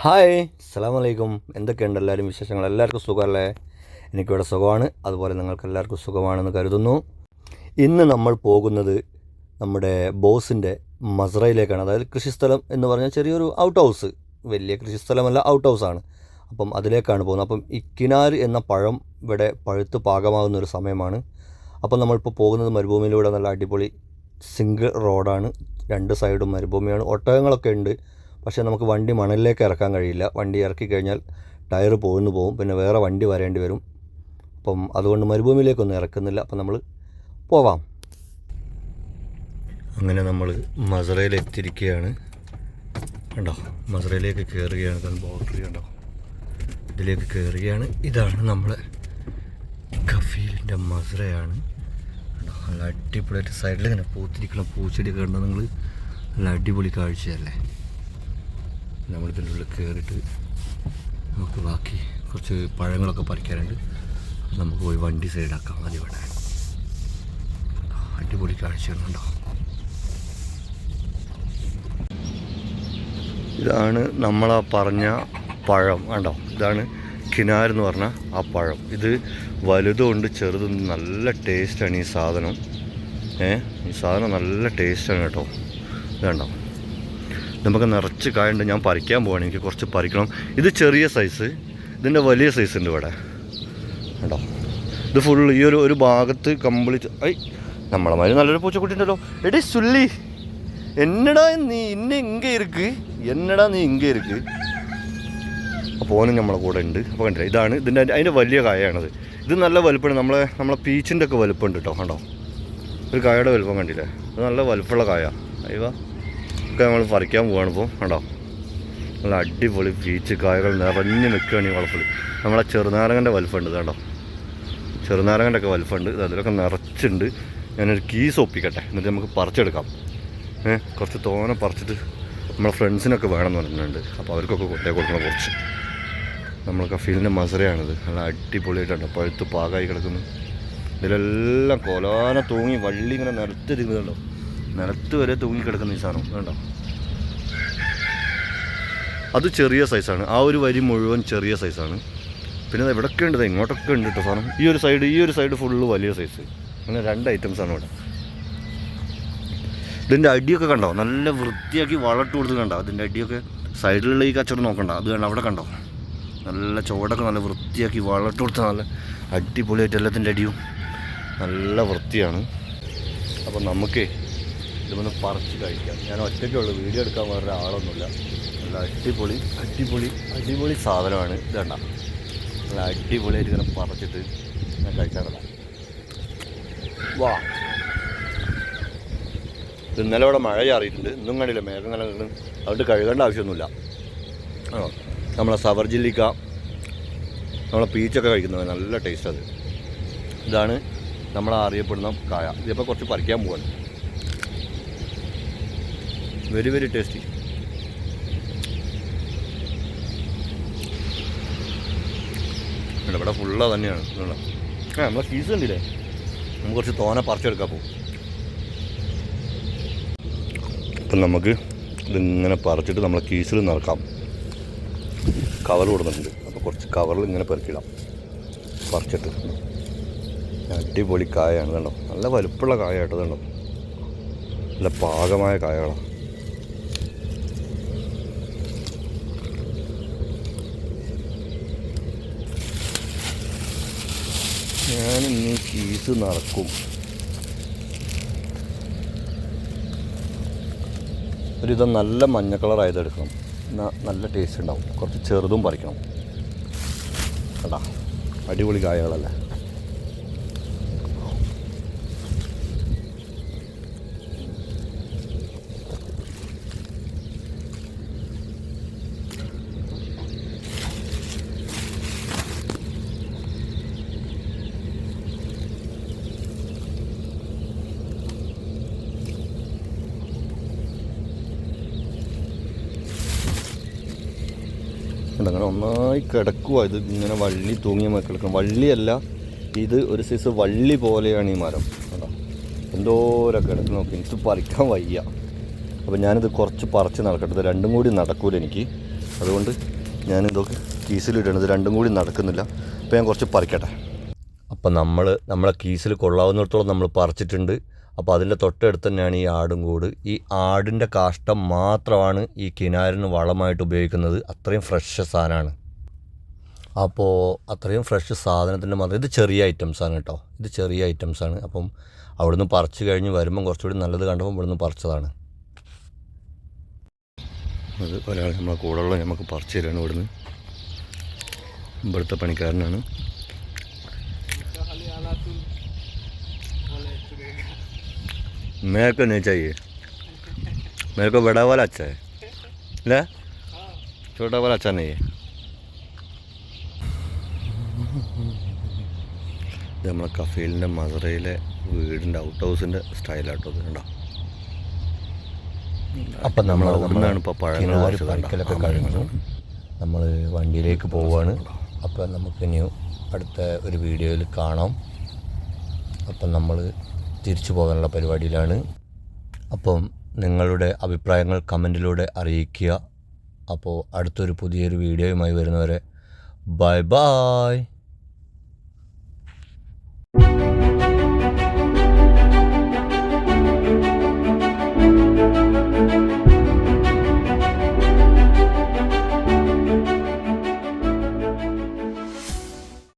Hi അസ്സാം വലൈക്കും എന്തൊക്കെയുണ്ട് എല്ലാവരും വിശേഷങ്ങൾ? എല്ലാവർക്കും സുഖമല്ലേ? എനിക്കിവിടെ സുഖമാണ്. അതുപോലെ നിങ്ങൾക്ക് എല്ലാവർക്കും സുഖമാണെന്ന് കരുതുന്നു. ഇന്ന് നമ്മൾ പോകുന്നത് നമ്മുടെ ബോസിന്റെ മസ്രയിലേക്കാണ് അതായത് കൃഷിസ്ഥലം എന്ന് പറഞ്ഞാൽ ചെറിയൊരു ഔട്ട് ഹൗസ് വലിയ കൃഷിസ്ഥലമല്ല ഔട്ട് ഹൗസാണ് അപ്പം അതിലേക്കാണ് പോകുന്നത്. അപ്പം ഇക്കിനാർ എന്ന പഴം ഇവിടെ പഴുത്ത് പാകമാകുന്ന ഒരു സമയമാണ്. അപ്പം നമ്മളിപ്പോൾ പോകുന്നത് മരുഭൂമിയിലൂടെ നല്ല അടിപൊളി സിംഗിൾ റോഡാണ് രണ്ട് സൈഡും മരുഭൂമിയാണ്. ഒട്ടകങ്ങളൊക്കെ ഉണ്ട്. പക്ഷേ നമുക്ക് വണ്ടി മണലിലേക്ക് ഇറക്കാൻ കഴിയില്ല. വണ്ടി ഇറക്കി കഴിഞ്ഞാൽ ടയർ പോയിന്ന് പോകും പിന്നെ വേറെ വണ്ടി വരേണ്ടി വരും. അപ്പം അതുകൊണ്ട് മരുഭൂമിയിലേക്കൊന്നും ഇറക്കുന്നില്ല. അപ്പം നമ്മൾ പോവാം. അങ്ങനെ നമ്മൾ മസറയിലെത്തിരിക്കുകയാണ് കണ്ടോ? മസറയിലേക്ക് കയറുകയാണ്. കണ്ടോ ബോർഡറി കണ്ടോ? ഇതിലേക്ക് കയറുകയാണ്. ഇതാണ് നമ്മളെ കഫീലിന്റെ മസറയാണ്. കണ്ടോ, നല്ല അടിപൊളിയായിട്ട് സൈഡിൽ ഇങ്ങനെ പൂത്തിരിക്കുന്ന പൂച്ചെടി കണ്ടോ നിങ്ങൾ? നല്ല അടിപൊളി കാഴ്ചയല്ലേ? നമ്മളിതിന്റെ ഉള്ളിൽ കയറിയിട്ട് നമുക്ക് ബാക്കി കുറച്ച് പഴങ്ങളൊക്കെ പറിക്കാനുണ്ട്. നമുക്ക് പോയി വണ്ടി സൈഡാക്കാം. മതി ഇവിടെ. അടിപൊളി കാഴ്ചകളുണ്ടോ? ഇതാണ് നമ്മളാ പറഞ്ഞ പഴം കണ്ടോ? ഇതാണ് കിനാർ എന്ന് പറഞ്ഞ ആ പഴം. ഇത് വലുതുകൊണ്ട് ചെറുതും നല്ല ടേസ്റ്റാണ് ഈ സാധനം. ഏ? ഈ സാധനം നല്ല ടേസ്റ്റാണ് കേട്ടോ. ഇതാണ്ടോ? നമുക്ക് നിറച്ച് കായുണ്ട്. ഞാൻ പറിക്കാൻ പോവാണ്. എനിക്ക് കുറച്ച് പറിക്കണം. ഇത് ചെറിയ സൈസ് ഇതിന്റെ വലിയ സൈസ് ഉണ്ട് ഇവിടെ. കേട്ടോ ഇത് ഫുൾ ഈ ഒരു ഒരു ഭാഗത്ത് കംപ്ലീറ്റ് ഐ നമ്മളെ മാതിരി നല്ലൊരു പൂച്ചക്കുട്ടി ഉണ്ടല്ലോ എടി സുല്ലി എന്നടാ നീ ഇന്നെ ഇങ്ങേ ഇരിക്ക്? എന്നടാ നീ ഇങ്ങേ ഇരിക്ക്? അപ്പോൾ ഓനും നമ്മളെ കൂടെ ഉണ്ട്. അപ്പോൾ കണ്ടില്ല? ഇതാണ് ഇതിന്റെ അതിന്റെ വലിയ കായാണത്. ഇത് നല്ല വലുപ്പമാണ് നമ്മളെ നമ്മളെ പീച്ചിന്റെ ഒക്കെ വലുപ്പമുണ്ട് കേട്ടോ കണ്ടോ? ഒരു കായയുടെ വലുപ്പം കണ്ടില്ലേ? അത് നല്ല വലുപ്പമുള്ള കായ. അയ്യോ ഒക്കെ നമ്മൾ പറിക്കാൻ പോവാണ് ഇപ്പോൾ കണ്ടോ? നല്ല അടിപൊളി പീച്ച് കായകൾ നിറഞ്ഞ് നിൽക്കുകയാണ് ഈ വളപ്പിൽ നമ്മളെ ചെറുനാരങ്ങന്റെ വലുപ്പമുണ്ട് ഇത് കണ്ടോ? ചെറുനാരങ്ങന്റെ ഒക്കെ വലുപ്പമുണ്ട് ഇത് അതിലൊക്കെ നിറച്ചുണ്ട് ഞാനൊരു കീസ് ഒപ്പിക്കട്ടെ എന്നിട്ട് നമുക്ക് പറിച്ചെടുക്കാം. ഏഹ് കുറച്ച് തോനെ പറിച്ചിട്ട് നമ്മളെ ഫ്രണ്ട്സിനൊക്കെ വേണമെന്ന് പറഞ്ഞിട്ടുണ്ട്. അപ്പോൾ അവർക്കൊക്കെ കൊണ്ടേ കൊടുക്കണം കുറച്ച്. നമ്മൾ കഫീലിന്റെ മസറയാണിത് നല്ല അടിപൊളിയായിട്ടുണ്ട്. പഴുത്ത് പാകായി കിടക്കുന്നു. ഇതിലെല്ലാം കൊലാന തൂങ്ങി വള്ളി ഇങ്ങനെ നിരത്തിരിക്കുന്നുണ്ടോ നിലത്ത് വരെ തൂങ്ങിക്കിടക്കുന്ന ഈ സാധനം വേണ്ടോ. അത് ചെറിയ സൈസാണ് ആ ഒരു വരി മുഴുവൻ ചെറിയ സൈസാണ് പിന്നെ അത് എവിടെയൊക്കെ ഉണ്ട് ഇങ്ങോട്ടൊക്കെ ഉണ്ട് കേട്ടോ സാധനം. ഈ ഒരു സൈഡ് ഈ ഒരു സൈഡ് ഫുള്ള് വലിയ സൈസ് അങ്ങനെ രണ്ട് ഐറ്റംസ് ആണ് ഇവിടെ. ഇതിന്റെ അടിയൊക്കെ കണ്ടോ? നല്ല വൃത്തിയാക്കി വളട്ട് കൊടുത്ത് കണ്ടോ? അതിന്റെ അടിയൊക്കെ സൈഡിലുള്ള ഈ കച്ചവടം നോക്കണ്ട. അത് കണ്ടോ അവിടെ കണ്ടോ? നല്ല ചുവടൊക്കെ നല്ല വൃത്തിയാക്കി വളട്ട് കൊടുത്ത നല്ല അടിപൊളിയായിട്ട് എല്ലാത്തിന്റെ അടിയും നല്ല വൃത്തിയാണ്. അപ്പോൾ നമുക്ക് ഇതൊന്ന് പറിച്ച് കഴിക്കാം. ഞാൻ ഒറ്റയ്ക്കുള്ളൂ വീഡിയോ എടുക്കാൻ വേറെ ആളൊന്നുമില്ല. നല്ല അടിപൊളി അടിപൊളി അടിപൊളി സാധനമാണ് ഇത് കണ്ട. നല്ല അടിപൊളിയായിട്ട് ഇങ്ങനെ പറിച്ചിട്ട് ഞാൻ കഴിക്കാറില്ല വാ. ഇന്നലെ ഇവിടെ മഴ ചാറിയിട്ടുണ്ട്. ഇന്നും കണ്ടില്ല. മേഘം കിടന്ന്. അതുകൊണ്ട് കഴുകേണ്ട ആവശ്യമൊന്നുമില്ല. ആണോ നമ്മളെ സവർ ജില്ലിക്ക നമ്മളെ പീച്ചൊക്കെ കഴിക്കുന്നത് നല്ല ടേസ്റ്റ് അത്. ഇതാണ് നമ്മൾ അറിയപ്പെടുന്ന കായ. ഇതിപ്പോൾ കുറച്ച് പറിക്കാൻ പോവാണ്. Very very tasty. ഇവിടെ ഫുള്ള തന്നെയാണ് ഇതുണ്ടോ. ആ നമ്മളെ ഫീസ് കണ്ടില്ലേ? നമുക്ക് കുറച്ച് തോനെ പറിച്ചെടുക്കാൻ പോകും അപ്പം നമുക്ക് ഇതിങ്ങനെ പറിച്ചിട്ട് നമ്മളെ കീസിൽ നിറക്കാം. കവർ കൊടുത്തിട്ടുണ്ട്. അപ്പോൾ കുറച്ച് കവറിൽ ഇങ്ങനെ പെറുക്കിടാം പറിച്ചിട്ട്. അടിപൊളി കായാണ് കണ്ടോ? നല്ല വലുപ്പുള്ള കായ കേട്ടോ കണ്ടോ? നല്ല പാകമായ കായകളാണ് ഞാൻ ചീസ് കീസ് നിറക്കും ഒരിത് നല്ല മഞ്ഞ കളറായത് എടുക്കണം. എന്നാൽ നല്ല ടേസ്റ്റ് ഉണ്ടാവും. കുറച്ച് ചെറുതും പറിക്കണം. കേട്ടാ അടിപൊളി കായകളല്ലേ? ഒന്നായി കിടക്കുക ഇത് ഇങ്ങനെ വള്ളി തൂങ്ങിയ കിടക്കണം വള്ളിയല്ല ഇത് ഒരു സൈസ് വള്ളി പോലെയാണ് ഈ മരം. കേട്ടോ എന്തോരം കിടക്ക് നോക്കി. എനിക്ക് പറിക്കാൻ വയ്യ. അപ്പോൾ ഞാനിത് കുറച്ച് പറിച്ച് നടക്കട്ടെ. ഇത് രണ്ടും കൂടി നടക്കൂല എനിക്ക്. അതുകൊണ്ട് ഞാനിതൊക്കെ കീസിലിടണം. ഇത് രണ്ടും കൂടി നടക്കുന്നില്ല. അപ്പോൾ ഞാൻ കുറച്ച് പറിക്കട്ടെ. അപ്പം നമ്മൾ നമ്മളെ കീസിൽ കൊള്ളാവുന്നിടത്തോളം നമ്മൾ പറിച്ചിട്ടുണ്ട്. അപ്പോൾ അതിന്റെ തൊട്ടടുത്ത് തന്നെയാണ് ഈ ആടും കൂട്. ഈ ആടിന്റെ കാഷ്ടം മാത്രമാണ് ഈ കിനാരിന് വളമായിട്ട് ഉപയോഗിക്കുന്നത്. അത്രയും ഫ്രഷ് സാധനമാണ്. അപ്പോൾ അത്രയും ഫ്രഷ് സാധനത്തിന്റെ മാത്രം. ഇത് ചെറിയ ഐറ്റംസാണ് കേട്ടോ. ഇത് ചെറിയ ഐറ്റംസാണ് അപ്പം അവിടുന്ന് പറിച്ചു കഴിഞ്ഞ് വരുമ്പം കുറച്ചുകൂടി നല്ലത് കണ്ടപ്പോൾ ഇവിടുന്ന് പറിച്ചതാണ്. അത് ഒരാൾ നമ്മളെ കൂടെയുള്ള നമുക്ക് പറിച്ച് തരാണ് ഇവിടുന്ന്. ഇവിടുത്തെ പണിക്കാരനാണ്. मेरे को नहीं चाहिए मेरे को बड़ा वाला अच्छा है ले छोटा वाला अच्छा नहीं है ഇത് നമ്മളെ കഫീലിൻ്റെ മധുരയിലെ വീടിൻ്റെ ഔട്ട് ഹൗസിൻ്റെ സ്റ്റൈലാട്ടോ ഇത് കണ്ടോ അപ്പം നമ്മൾ അവിടുന്നാണ് ഇപ്പോൾ പഴങ്ങൾ പറിക്കലൊക്കെ കഴിഞ്ഞു നമ്മൾ വണ്ടിയിലേക്ക് പോവുകയാണ് അപ്പം നമുക്ക് ഇനി അടുത്ത ഒരു വീഡിയോയിൽ കാണാം അപ്പം നമ്മൾ തിരിച്ചു പോകാനുള്ള പരിപാടിയിലാണ്. അപ്പം നിങ്ങളുടെ അഭിപ്രായങ്ങൾ കമന്റിലൂടെ അറിയിക്കുക. അപ്പോൾ അടുത്തൊരു പുതിയൊരു വീഡിയോയുമായി വരുന്നവരെ ബൈ ബായ്